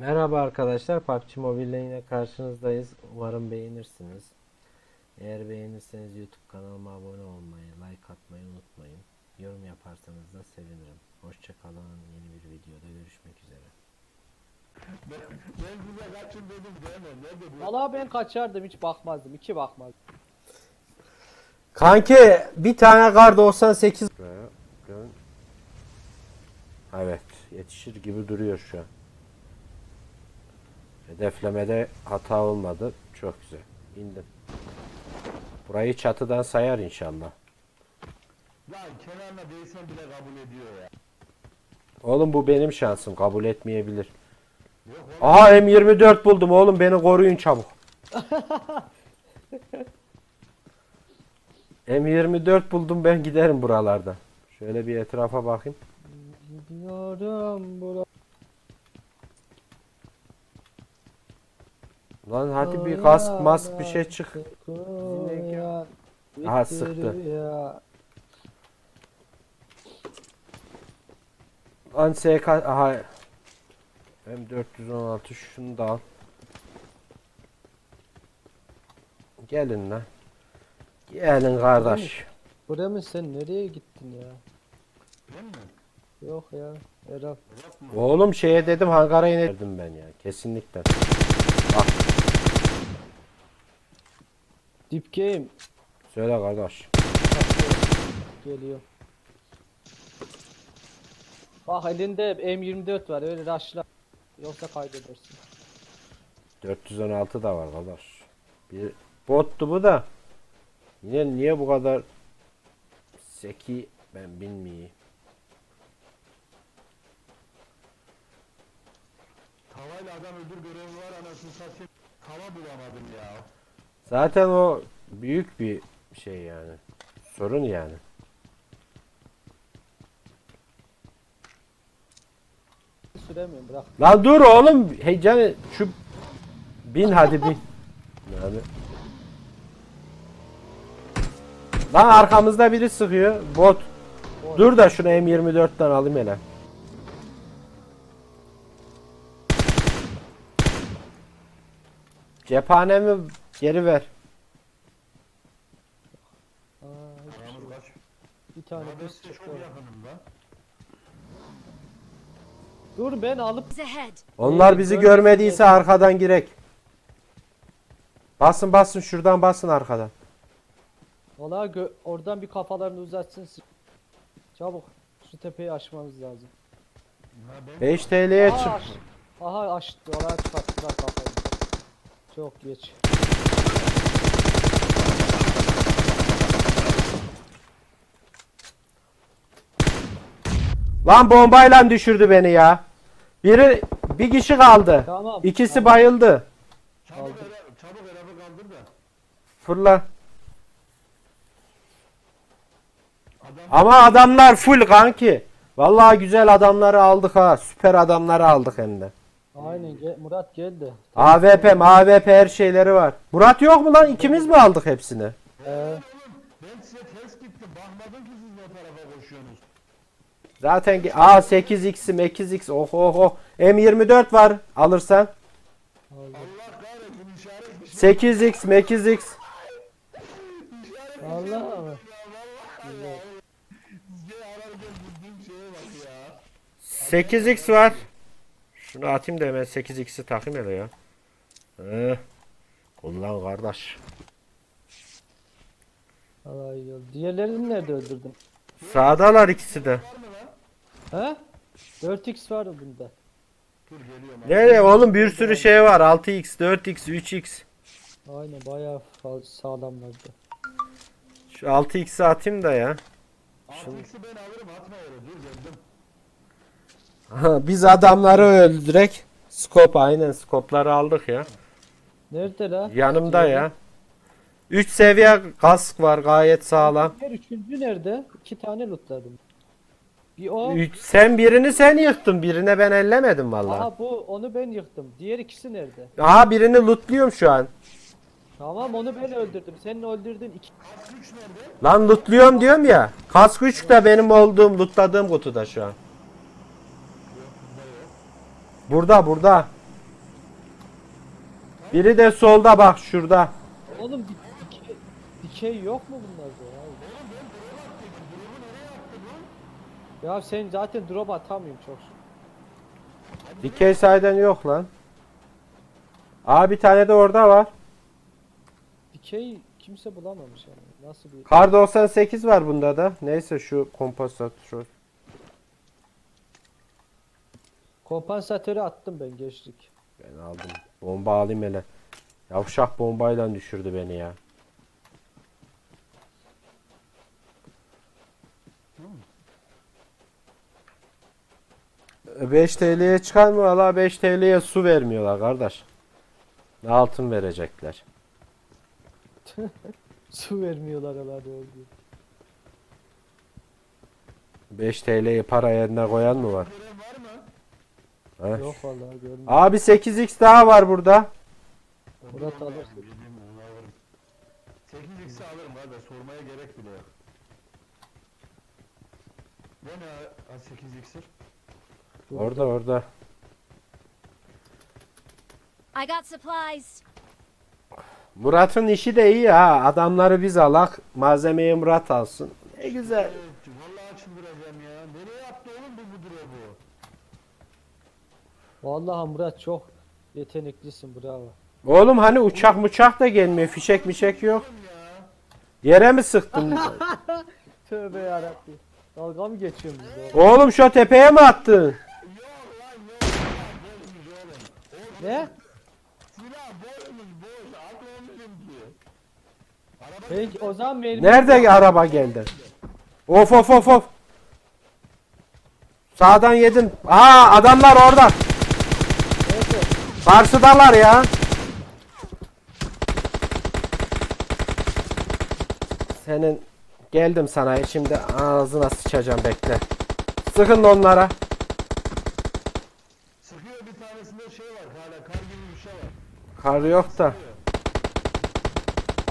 Merhaba arkadaşlar, PUBG Mobile yine karşınızdayız. Umarım beğenirsiniz. Eğer beğenirseniz YouTube kanalıma abone olmayı, like atmayı unutmayın. Yorum yaparsanız da sevinirim. Hoşçakalın. Yeni bir videoda görüşmek üzere. Ben size kaçın dedim değil mi? Valla ben kaçardım hiç bakmazdım. iki bakmazdım. Kanki bir tane kar 98 Evet, yetişir gibi duruyor şu an. Hedeflemede hata olmadı. Çok güzel. İndim. Burayı çatıdan sayar inşallah. Ya kenarına değsen bile kabul ediyor ya. Oğlum bu benim şansım. Kabul etmeyebilir. Yok oğlum. Aha M24 buldum oğlum. Beni koruyun çabuk. M24 buldum ben giderim buralardan. Şöyle bir etrafa bakayım. Gidiyorum bura. Lan hadi bir kask mask bir şey çık. Aha, sıktı. Lan SK aha. M416 şunu da al. Gelin lan. Gelin kardeş. Buraya mı sen nereye gittin ya? Ben mi? Yok ya. Yapma. Oğlum şeye dedim hangara inerdim ben ya. Kesinlikle. Deep game. Söyle kardeş. Geliyor. Bak elinde M24 var öyle rushla. Yoksa kaybedersin. 416 da var kardeş. Bir bottu bu da. Yine niye bu kadar seki ben bilmiyorum. Tavayla adam öldür görevi var anasını satayım. Tava bulamadım ya. Zaten o büyük bir şey yani. Sorun yani. Süremiyorum bırak. Lan dur oğlum. Heyecan şu bin hadi bin. Yani. Lan arkamızda biri sıkıyor. Bot. Dur da şunu M24'ten alayım hele. Cephanemi geri ver. Aa, Yağmur kaç. bir tane ben size çıktı. çok yakınım lan. Dur ben alıp ahead. Onlar bizi görmesin görmediyse arkadan girek. Basın basın şuradan basın arkadan. Valla gö- oradan bir kafalarını uzatsın. Çabuk. Şu tepeyi aşmamız lazım. Ha ben 5 TL'ye Aa, çık. aş- Aha açtı. Oraya çıkarttılar kafayı. Çok geç. Lan bombayla düşürdü beni ya. Biri bir kişi kaldı. Tamam. İkisi tamam. bayıldı. çabuk Aldım. Erabı, çabuk Erabı kaldır da. Fırla. Adam Ama adamlar full kanki. Vallahi güzel adamları aldık ha. Süper adamları aldık hem de. Aynen gel- Murat geldi. AWP, AWP her şeyleri var. Murat yok mu lan? İkimiz mi aldık hepsini? Ee, ben size ters gittim. Bakmadım ki siz ne tarafa koşuyorsunuz. Zaten ki- Aa 8x'im 8x oh oh oh. M24 var alırsan. Allah kahretsin işaret bir şey. 8x 8x. Allah Allah. Ya. 8x var. Şunu atayım da hemen 8x'i takayım hele ya. Eh. Kullan kardeş. Allah oldu. Diğerlerini nerede öldürdün? Sağdalar ikisi de. He? 4x var bunda. Dur geliyorum. abi. Nereye oğlum bir sürü şey var. 6x, 4x, 3x. Aynen bayağı fa- sağlamlardı. Şu 6x'i atayım da ya. Artıksı ben alırım atma yere. Dur geldim. Biz adamları öldürek. Skop aynen skopları aldık ya. Nerede la? Yanımda ya. 3 seviye kask var gayet sağlam. Diğer üçüncü nerede? İki tane lootladım. Bir o. Üç- sen birini sen yıktın. Birine ben ellemedim vallahi. Aha bu onu ben yıktım. Diğer ikisi nerede? Aha birini lootluyorum şu an. Tamam onu ben öldürdüm. Senin öldürdüğün iki. Lan lootluyorum diyorum ya. Kask 3 de benim olduğum lootladığım kutuda şu an. Burada burada. Biri de solda bak şurada. Oğlum di- dikey, dikey yok mu bunlarda ya? Ya sen zaten drop atamıyorsun çok. Dikey sayeden yok lan. Aa bir tane de orada var. Dikey kimse bulamamış yani. Nasıl bir... Kar 98 var bunda da. Neyse şu kompozitör. Kompansatörü attım ben geçtik. Ben aldım. Bomba alayım hele. Yavşak bombayla düşürdü beni ya. 5 TL'ye çıkar mı? Valla 5 TL'ye su vermiyorlar kardeş. Altın verecekler. Su vermiyorlar herhalde oldu. 5 TL'yi para yerine koyan mı var? Gören var mı? Ha? Yok vallahi görmedim. Abi 8x daha var burada. Murat alırım. 8x'i alırım abi sormaya gerek bile yok. Ne ne ha 8x'ir? Orada orada. I got supplies. Murat'ın işi de iyi ha. Adamları biz alak. Malzemeyi Murat alsın. Ne güzel. Vallahi çıldıracağım ya. Nereye attı oğlum bu bu drop'u? Vallahi Murat çok yeteneklisin bravo. Oğlum hani uçak muçak da gelmiyor. Fişek mişek yok. Yere mi sıktın? Tövbe yarabbim. Dalga mı geçiyorsun? Oğlum şu tepeye mi attın? Yok lan yok. Silah boşmuş oğlum. Oğlum Ne? silah boşmuş boş. Atmamışım ki. Araba Peki o zaman mermi... Nerede araba geldi? Of of of of. Sağdan yedin. Aa adamlar orada. Karşıdalar ya. Senin geldim sana şimdi ağzına sıçacağım bekle. Sıkın onlara. Bir tanesinde şey var hala kar gibi bir şey var. Kar yok da.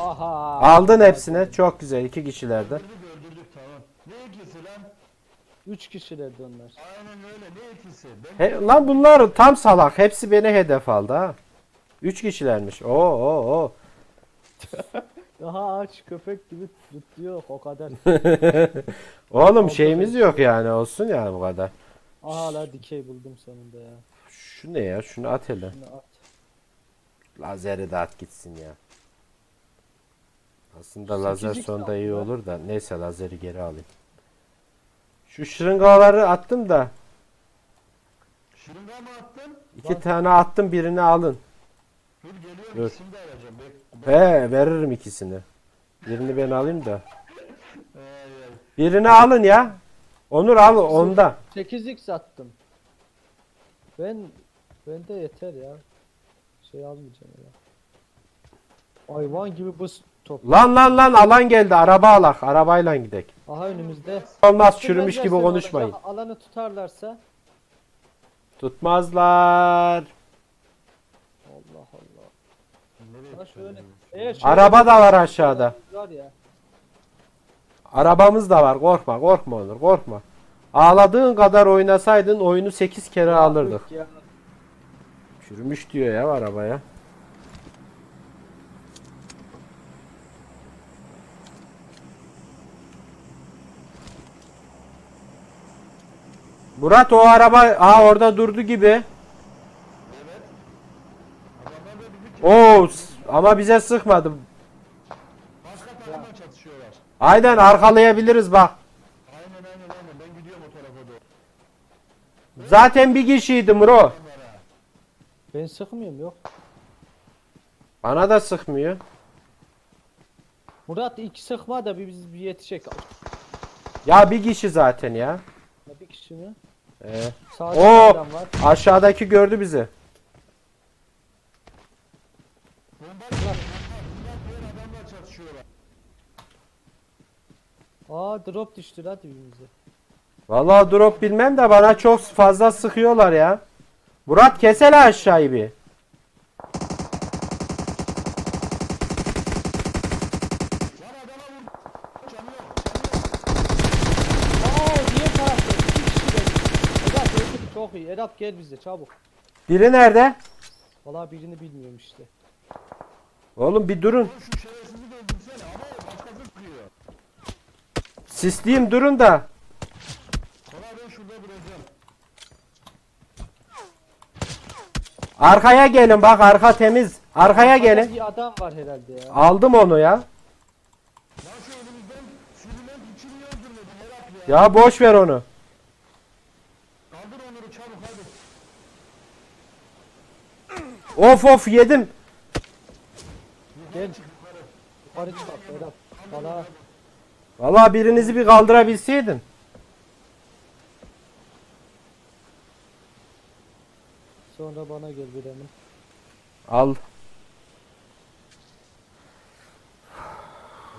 Aha. Aldın hepsini. Çok güzel iki kişilerde. Öldürdük öldürdük tamam. Ne ikisi lan? Üç kişilerdi onlar. Aynen öyle ne ikisi? Ben He, lan bunlar tam salak. Hepsi beni hedef aldı ha. Üç kişilermiş. Oo oo oo. Daha aç köpek gibi tutuyor o kadar. Oğlum şeyimiz yok yani olsun yani bu kadar. Aha la dikey buldum sonunda ya. Şu ne ya? Şunu at hele. Şunu at. Lazeri de at gitsin ya. Aslında lazer 8x sonunda iyi olur da. Neyse lazeri geri alayım. Şu şırıngaları attım da. şırınga mı attın? iki tane attım birini alın. Dur geliyorum Dur. ikisini de arayacağım. Bek. He veririm ikisini. Birini ben alayım da. Ay. Birini alın ya. Onur al onda. 8x attım. Ben ben de yeter ya. Şey almayacağım ya. Hayvan gibi buz top. Lan lan lan alan geldi. Araba alak. Arabayla gidek. Aha önümüzde. Olmaz çürümüş gibi Sürmezlerse konuşmayın. olacak, Alanı tutarlarsa. Tutmazlar. Allah Allah. Eğer şöyle Araba da var aşağıda. var ya. Arabamız da var. Korkma korkma Onur korkma. Ağladığın kadar oynasaydın oyunu 8 kere alırdık. Çürümüş diyor ya arabaya. Murat o araba aa orada durdu gibi. Oo ama bize sıkmadı. başka takımla çatışıyorlar. Aynen arkalayabiliriz bak. Aynen aynen aynen ben gidiyorum o tarafa doğru. Zaten bir kişiydi Muro. Onlara. Ben sıkmıyorum yok. Bana da sıkmıyor. Murat iki sıkma da bir biz bir yetişecek. Ya bir kişi zaten ya. Ya Bir kişi mi? Ee, Sağda Oo! bir adam var. aşağıdaki gördü bizi. Aa drop düştü lan dibimize. Vallahi drop bilmem de bana çok fazla sıkıyorlar ya. Murat kesele aşağıyı bir. Çok iyi. Edat gel bize çabuk. Biri nerede? Valla birini bilmiyorum işte. Oğlum bir durun. Lan şu şerefsizi de öldürsene. Ama başkası sıkıyor. Sisleyeyim durun da. Sonra ben şurada duracağım. Arkaya gelin bak arka temiz. Arkaya gelin. Bir adam var herhalde ya. Aldım onu ya. Lan şu önümüzden sürülen için niye öldürmedin Serap ya? Ya boş ver onu. Kaldır onları çabuk hadi. Of of yedim. Gel. Yukarı çıkart Berat. Bana Vallahi birinizi bir kaldırabilseydin. Sonra bana gel bir emin. Al.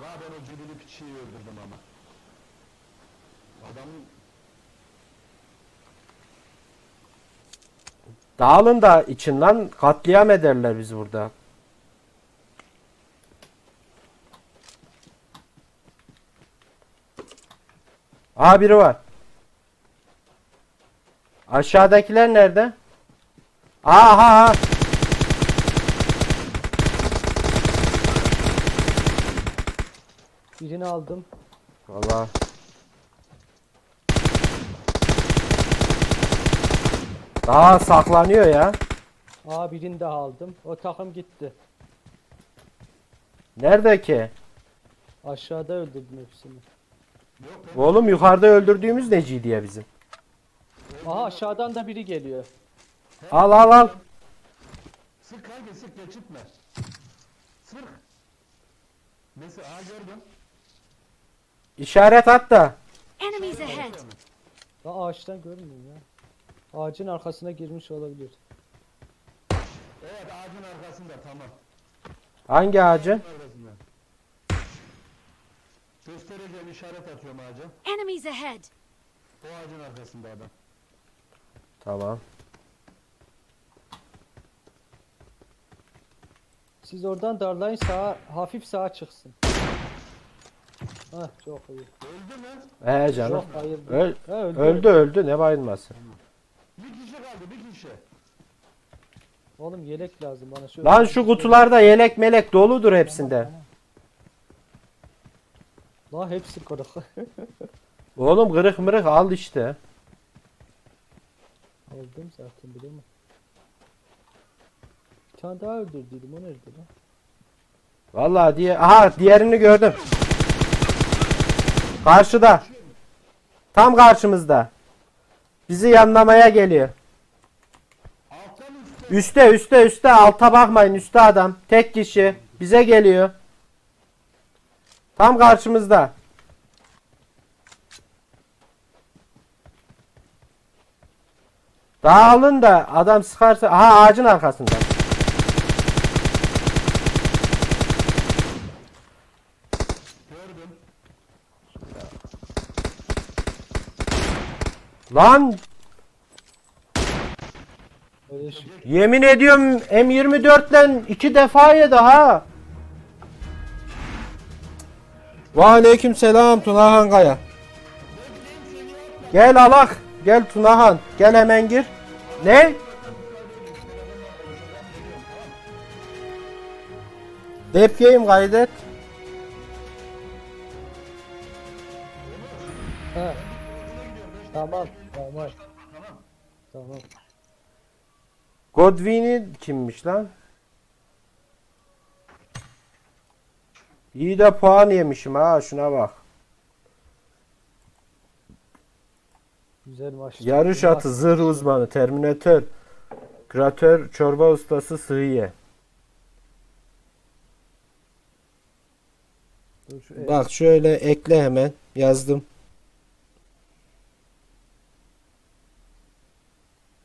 La ben o cebili piçiyi öldürdüm ama. Adamın Dağılın da içinden katliam ederler bizi burada. Aa biri var. Aşağıdakiler nerede? Aha. Birini aldım. Vallahi. Daha saklanıyor ya. Aa birini daha aldım. O takım gitti. Nerede ki? Aşağıda öldürdüm hepsini. Oğlum yukarıda öldürdüğümüz neci diye bizim. Aha aşağıdan da biri geliyor. Al al al. sık kanka sık geçitme. Sık. Neyse aha gördüm. İşaret at da. Enemies ahead. Ya ağaçtan görmüyorum ya. Ağacın arkasına girmiş olabilir. Evet ağacın arkasında tamam. Hangi ağacın? Arkasında. Göstereceğim işaret atıyorum ağaca. Enemies ahead. O ağacın arkasında adam. Tamam. Siz oradan darlayın sağa hafif sağa çıksın. Hah çok iyi. Öldü mü? Ee canım. Çok bayıldı. Öl- Ha, öldü. öldü öldü ne bayılması. Bir kişi kaldı bir kişi. Oğlum yelek lazım bana. Şöyle Lan şu kutularda yelek melek doludur hepsinde. La hepsi kırık. Oğlum kırık mırık al işte. Aldım zaten biliyor musun? Tane daha öldürdüydüm o nerede lan? Vallahi diye aha diğerini gördüm. Karşıda. Tam karşımızda. Bizi yanlamaya geliyor. Üste üste üste alta bakmayın üstte adam. Tek kişi. Bize geliyor. Tam karşımızda. Dağılın da adam sıkarsa aha ağacın arkasında. Lan yemin ediyorum M24'le iki defa yedi ha. Ve aleyküm selam Tunahan Kaya. Gel alak. Gel Tunahan. Gel hemen gir. Ne? Depkeyim kaydet. Godwin'i kimmiş lan? İyi de puan yemişim ha şuna bak. Güzel maç. Yarış atı, zırh uzmanı, terminatör, kratör, çorba ustası, sığıye. Şu- Bak şöyle ekle hemen yazdım.